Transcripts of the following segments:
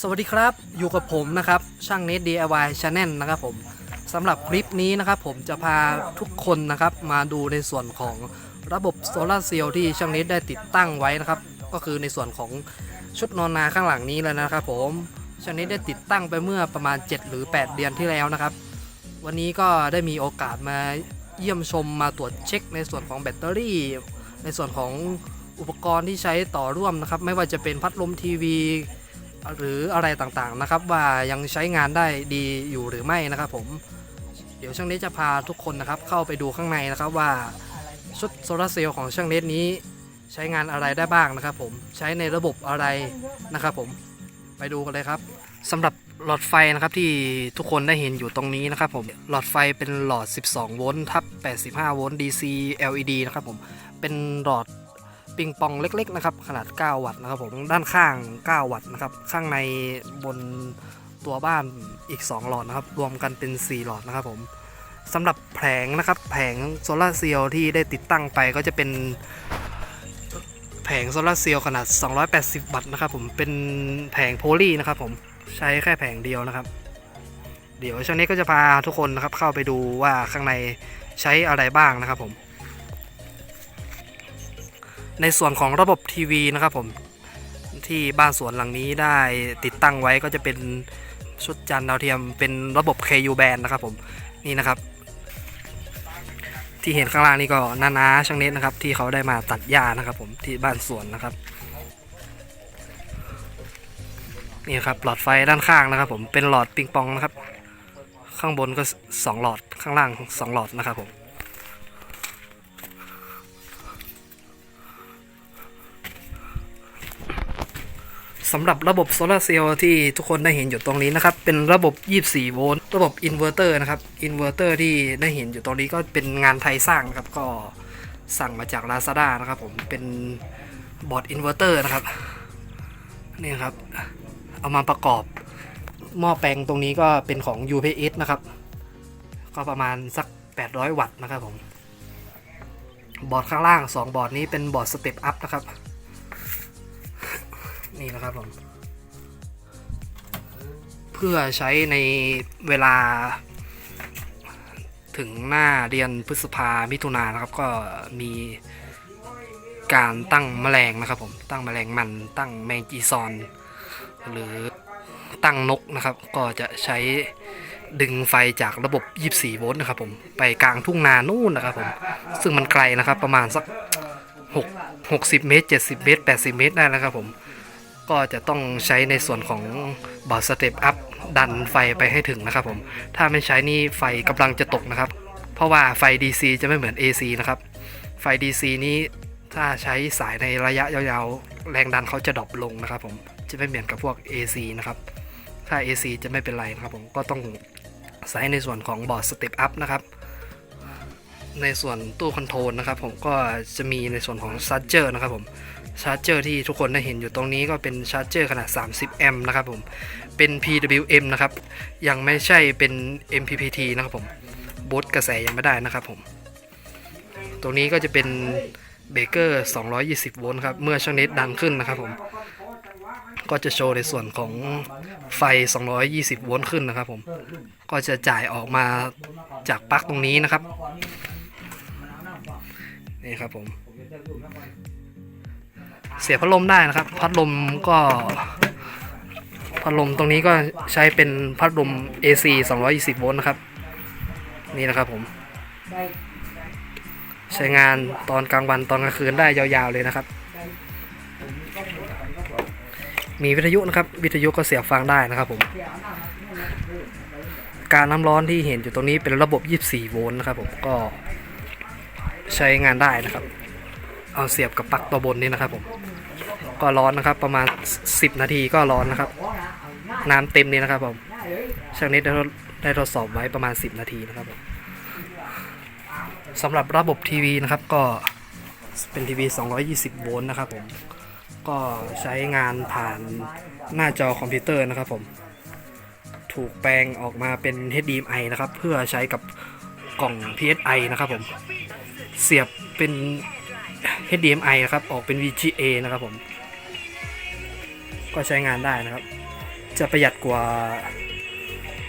สวัสดีครับ อยู่กับผมนะครับ ช่างเน็ต DIY Channel นะครับผมสำหรับคลิปนี้นะครับผมจะพาทุกคนนะครับมาดูในส่วนของระบบโซลาร์เซลล์ที่ช่างเน็ตได้ติดตั้งไว้นะครับ ก็คือในส่วนของชุดนอนนาข้างหลังนี้เลยนะครับผมช่างเน็ตได้ติดตั้งไปเมื่อประมาณ 7 หรือ 8 เดือนที่แล้วนะครับ วันนี้ก็ได้มีโอกาสมาเยี่ยมชมมาตรวจเช็ค ในส่วนของแบตเตอรี่ ในส่วนของอุปกรณ์ที่ใช้ต่อร่วมนะครับ ไม่ว่าจะเป็นพัดลมทีวี หรืออะไรต่างๆนะครับ ว่ายังใช้งานได้ดีอยู่หรือไม่นะครับ ผม เดี๋ยวช่างเน็ตจะพาทุกคนนะครับ เข้าไปดูข้างในนะครับว่าชุดโซลาร์เซลล์ของช่างเน็ตนี้ ใช้งานอะไรได้บ้างนะครับ ผมใช้ในระบบอะไรนะครับ ผมไปดูกันเลยครับสำหรับหลอดไฟนะครับที่ทุกคนได้เห็นอยู่ตรงนี้นะครับผมหลอดไฟเป็นหลอด 12 โวลต์ทับ 85 โวลต์ DC LED นะครับผมเป็นหลอด ปิงปองเล็กๆนะครับขนาด 9 วัตต์นะครับผมด้านข้าง 9 วัตต์นะครับข้างในบนตัวบ้านอีก 2 หลอดนะครับ รวมกันเป็น 4 หลอดนะครับผมสำหรับแผงนะครับแผงโซลาเซลล์ที่ได้ติดตั้งไปก็จะเป็นแผงโซลาเซลล์ขนาด 280 วัตต์นะครับผมเป็นแผงโพลีนะครับผมใช้แค่แผงเดียวนะครับ เดี๋ยวช่วงนี้ก็จะพาทุกคนนะครับเข้าไปดูว่าข้างในใช้อะไรบ้างนะครับผม ในส่วนของระบบทีวีนะครับผมที่บ้านสวนหลังนี้ได้ติดตั้งไว้ก็จะเป็นชุดจานดาวเทียมเป็นระบบ KU band นะครับผมนี่นะครับ ที่เห็นข้างล่างนี่ก็นานาช่างเน็ตนะครับ ที่เขาได้มาตัดหญ้านะครับ ผมที่บ้านสวนนะครับนี่ครับหลอดไฟด้านข้างนะครับ ผมเป็นหลอดปิงปองนะครับ ข้างบนก็สองหลอดข้างล่างสองหลอดนะครับผม สำหรับระบบโซลาเซลล์ที่ทุกคนได้เห็นอยู่ตรงนี้นะครับ เป็นระบบ 24 โวลต์ ระบบอินเวอร์เตอร์นะครับ อินเวอร์เตอร์ที่ได้เห็นอยู่ตรงนี้ก็เป็นงานไทยสร้างนะครับ ก็สั่งมาจาก Lazada นะครับผม เป็นบอร์ดอินเวอร์เตอร์นะครับ นี่ครับ เอามาประกอบ หม้อแปลงตรงนี้ก็เป็นของ UPS นะครับ ก็ประมาณสัก 800 วัตต์นะครับผม บอร์ดข้างล่าง 2 บอร์ดนี้เป็นบอร์ดสเต็ปอัพนะครับ นี่นะครับผม เพื่อใช้ในเวลา ถึงหน้าเรียนพฤษภามิถุนายนะครับ ก็มีการตั้งแมลงนะครับผม ตั้งแมลงมัน ตั้งแมงจีซอน หรือตั้งนกนะครับ ก็จะใช้ดึงไฟจากระบบ 24 โวลต์นะครับผม ไปกลางทุ่งนานู่นนะครับผม ซึ่งมันไกลนะครับ ประมาณสัก 6 60 เมตร 70 เมตร 80 เมตรได้นะครับผม ก็จะต้องใช้ในส่วนของบอร์ดสเต็ปอัพดันไฟไปให้ถึงนะครับผม ถ้าไม่ใช้นี่ไฟกำลังจะตกนะครับ เพราะว่าไฟ DC จะไม่เหมือน AC นะครับ ไฟ DC นี้ถ้าใช้สายในระยะยาวๆ แรงดันเขาจะดรอปลงนะครับผม จะไม่เหมือนกับพวก AC นะครับ ถ้า AC จะไม่เป็นไรนะครับผม ก็ต้องใช้ในส่วนของบอร์ดสเต็ปอัพนะครับ ในส่วนตู้คอนโทรลนะครับผมก็จะมีในส่วนของชาร์จเจอร์นะครับผมชาร์จเจอร์ที่ทุกคนได้เห็นอยู่ตรงนี้ก็เป็นชาร์จเจอร์ขนาด 30 แอมป์นะครับผมเป็น PWM นะครับ ยังไม่ใช่เป็น MPPT นะครับผมบูตกระแสยังไม่ได้นะครับผมตรงนี้ก็จะเป็นเบเกอร์ 220 โวลต์ครับ เมื่อช่างเน็ตดันขึ้นนะครับผม ก็จะโชว์ในส่วนของไฟ 220 โวลต์ขึ้นนะครับผม ก็จะจ่ายออกมาจากปลั๊กตรงนี้นะครับ นี่ครับผมเสียพัดลมได้นะครับ พัดลมก็พัดลมตรงนี้ก็ใช้เป็นพัดลม AC 220 โวลต์นะครับ นี่นะครับผม ใช้งานตอนกลางวันตอนกลางคืนได้ยาวๆเลยนะครับ มีวิทยุนะครับ วิทยุก็เสียบฟังได้นะครับผม การน้ำร้อนที่เห็นอยู่ตรงนี้เป็นระบบ 24 โวลต์นะครับผมก็ ใช้งานได้นะครับ เอาเสียบกับปลั๊กตัวบนนี้นะครับผม ก็ร้อนนะครับประมาณ 10 นาทีก็ร้อนนะครับ น้ำเต็มนี้นะครับผมช่างนี้ได้ทดได้ทดสอบไว้ประมาณ 10 นาทีนะครับผมสำหรับระบบทีวีนะครับก็เป็นทีวี 220 โวลต์นะครับผม ก็ใช้งานผ่านหน้าจอคอมพิวเตอร์นะครับผม ถูกแปลงออกมาเป็น HDMI นะครับ เพื่อใช้กับกล่อง PSI นะครับผม เสียบเป็น HDMI นะครับ ออกเป็น VGA นะครับผม ก็ใช้งานได้นะครับ จะประหยัดกว่า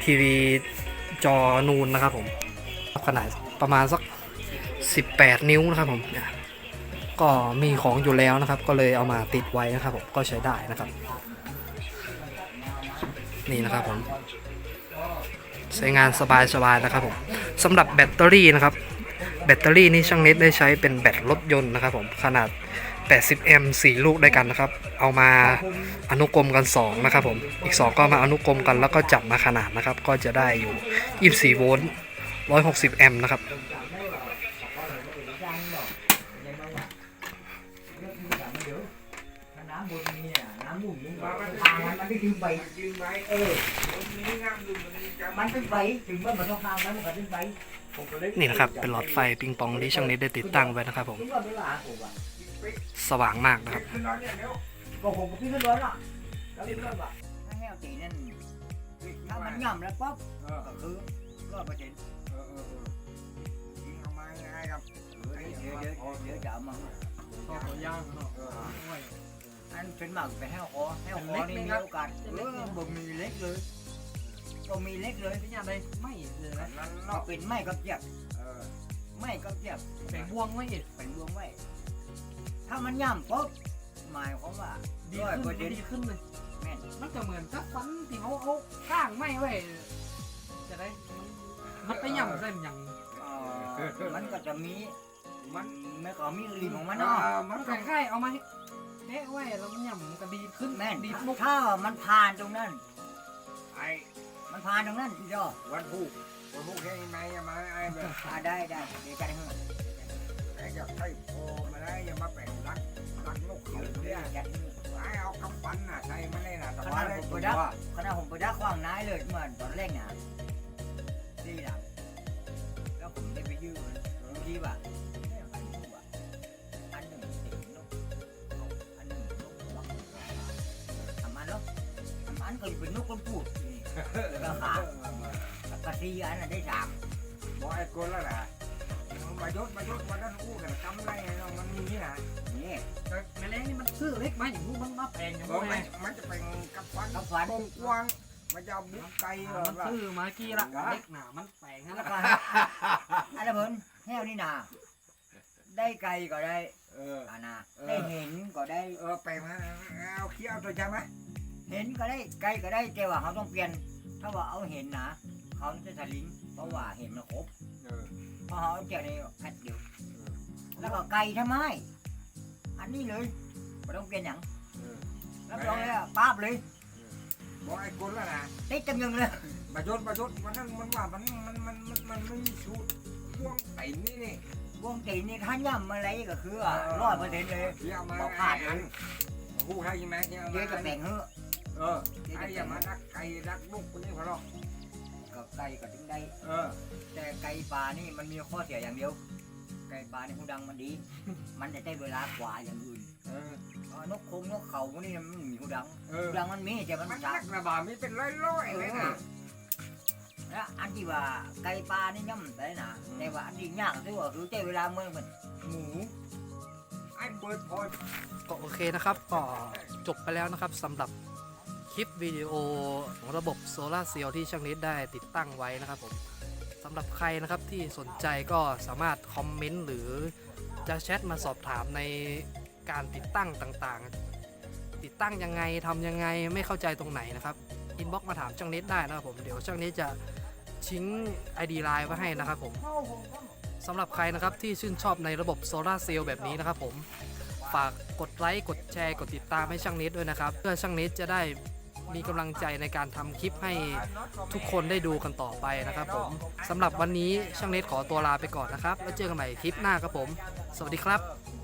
ทีวีจอนูนนะครับผมขนาดประมาณสัก 18 นิ้วนะครับผมก็มีของอยู่แล้วนะครับ ก็เลยเอามาติดไว้นะครับผมก็ใช้ได้นะครับ นี่นะครับผมใช้งานสบายๆนะครับผมสำหรับแบตเตอรี่นะครับ แบตเตอรี่นี่ช่างเน็ตได้ใช้เป็นแบตรถยนต์นะครับผมขนาด 80 แอมป์4ลูกด้วยกันนะครับ เอามาอนุกรมกัน 2 นะครับผม อีก 2 ก็มาอนุกรมกันแล้วก็จับมาขนาดนะครับ ก็จะได้อยู่ 24 โวลต์ 160 แอมป์นะครับมันทางมันใบถึงมันเป็นใบถึงว่าต้องทางมันมันเป็นใบ นี่นะครับเป็นหลอดไฟปิงปองที่ช่างน็ตได้ติดตั้งไว้นะครับผมสว่างมากนะครับก็ผมขึ้นร้อนละแล้วพี่ร้อนละถ้าแห้วตีนั่นถ้ามันย่ำแล้วป๊บก็คือร้อยเปอร์เซ็นต์เออเดี๋ยวเดี๋ยวเดี๋ยวจะเอามาอันเป็นหมากเป็นแห้วคอแห้วคอนี่มีโอกาสเออบ่มีเล็กเลย บ่มีเล็กเลยที่ยังไงไม่เลยนะก็เป็นไม้กับเจียบไม้กับเจียบแสงบวงไม่เป็นรวงไว้ ถ้ามันย่ำปุ๊บหมายความว่าดีร้อยขึ้นเปอร์เซ็นต์ดีขึ้นเลย แม่นมันจะเหมือนกับฟันที่เขาเอาข้างไม่ไว้จะได้มันไปย่ำเส้นอย่างเอ่อมันก็จะมีมันไม่ก็มีลิ้นของมันอ่าเนาะมันแข่งค่ายเอามาให้แนะไว้แล้วมันย่ำมันก็ดีขึ้นแม่นดีลุกถ้ามันผ่านตรงนั้น ไอ้ มันผ่านตรงนั้นพี่จอวันพุกวันพุกแค่ไหนอย่ามาไอ้แบบอ่าได้ได้เดี๋ยวจะให้ไอ้จะใช้โอมาได้อย่ามาแปลงรักรักนกเขาเดี๋เนี่ยวยจะให้ไอ้เอากำปั้นน่ะใส่มาได้น่ะแต่ขว่านาดได้ผมตัไปวดักขนาดผมไปดักขวางนายเลยเหมือนตอนแรกเนี่ยดีหลังแล้วผมได้ไปยืมที่ว่าอันหนึ่งติดนกอันหนึ่งนกหัวทำมันแล้วทำมันก็เป็นนกคนพูด นี่แล้วก็ขาแล้วก็สี่อันน่ะได้สามบอกไอ้คนแล้วน่ะมายศมายศวันนั้นอู้กันกำไรเนาะมันมีน่ะนี่แต่แมลงนี่มันซื้อเล็กมาอย่างนู้นมันมาแพงอย่างบอกนู้นมัไงนมันจะเป็นกับฟันกับฟันกว้างมันจะบุกไก่อ่ามันซื้อมากี่ละเล็กหนามันแพงนั่นแล้แหวละก็อันนั้นเพิ่นแห้วนี่นาได้ไก่ก็ได้ เอออันน่ะได้เห็นก็ได้ เออแปลงมาเอาเขี้ยวตัวใช่ไหม เห็นก็ได้ไก่ก็ได้แต่ว่าเขาต้องเปลี่ยน ถ้าว่าเอาเห็นนะเขาจะสลิงเพราะว่าเห็นมันครบเออเพราะเขาเอาเจ้าในแพ็คเดียวแล้วก็ไก่ทำไมอันนี้เลยไม่ต้องเปลี่ยนอย่างเออแล้วรองเลยอะป้าบเลยบอกไอ้คนแล้วน่ะติดจำยังเลยมายศมายศวันนั้นมันว่ามันมันมันมันมันไม่มีสูตรพ่วงไต่นี่นี่วงตีนนี่ท่านย่ำอะไรก็คือร้อยเปอร์เซ็นต์เลยที่เอามาบอกขาดเลย ผู้ให้ไหมที่เอาเดี๋มายวจะแบ่งเฮ้อะ เออไอ้อย่ามารักไก่รักลูกคนนี้พอหรอกก็ไก่ก็ถึงได้ เออ แต่ไก่ป่านี่มันมีข้อเสียอย่างเดียว ไก่ป่านี่หูดังมันดี มันจะได้เวลากว่าอย่างอื่น เออเอ่อนกคงนกเขาพวกนี้มันมีหูดังเออหูดังมันมีแต่มันมันช้านักระบาดมีเป็นร้อยร้อยเลยนะแล้วอันที่ว่าไก่ป่านี่ย่ำได้นะแต่ว่าอันที่ยากที่ว่าคือใช้เวลาเมื่อมันหมูไอ้เปิดพอ ก็โอเคนะครับก็จบไปแล้วนะครับสำหรับ คลิปวิดีโอของระบบโซลาเซลล์ที่ช่างนิดได้ติดตั้งไว้นะครับผมสำหรับใครนะครับที่สนใจก็สามารถคอมเมนต์หรือจะแชทมาสอบถามในการติดตั้งต่างๆ ติดตั้งยังไงทำยังไงไม่เข้าใจตรงไหนนะครับอินบ็อกมาถามช่างนิดได้นะครับผมเดี๋ยวช่างนิดจะทิ้ง ID ไลน์ไว้ให้นะครับผมสำหรับใครนะครับที่ชื่นชอบในระบบโซลาเซลล์แบบนี้นะครับผมฝากกดไลค์กดแชร์กดติดตามให้ช่างนตด้วยนะครับ เพื่อช่างเนตจะได้ มีกำลังใจในการทำคลิปให้ทุกคนได้ดูกันต่อไปนะครับผมสำหรับวันนี้ช่างเนตขอตัวลาไปก่อนนะครับ แล้วเจอกันใหม่คลิปหน้าครับผม สวัสดีครับ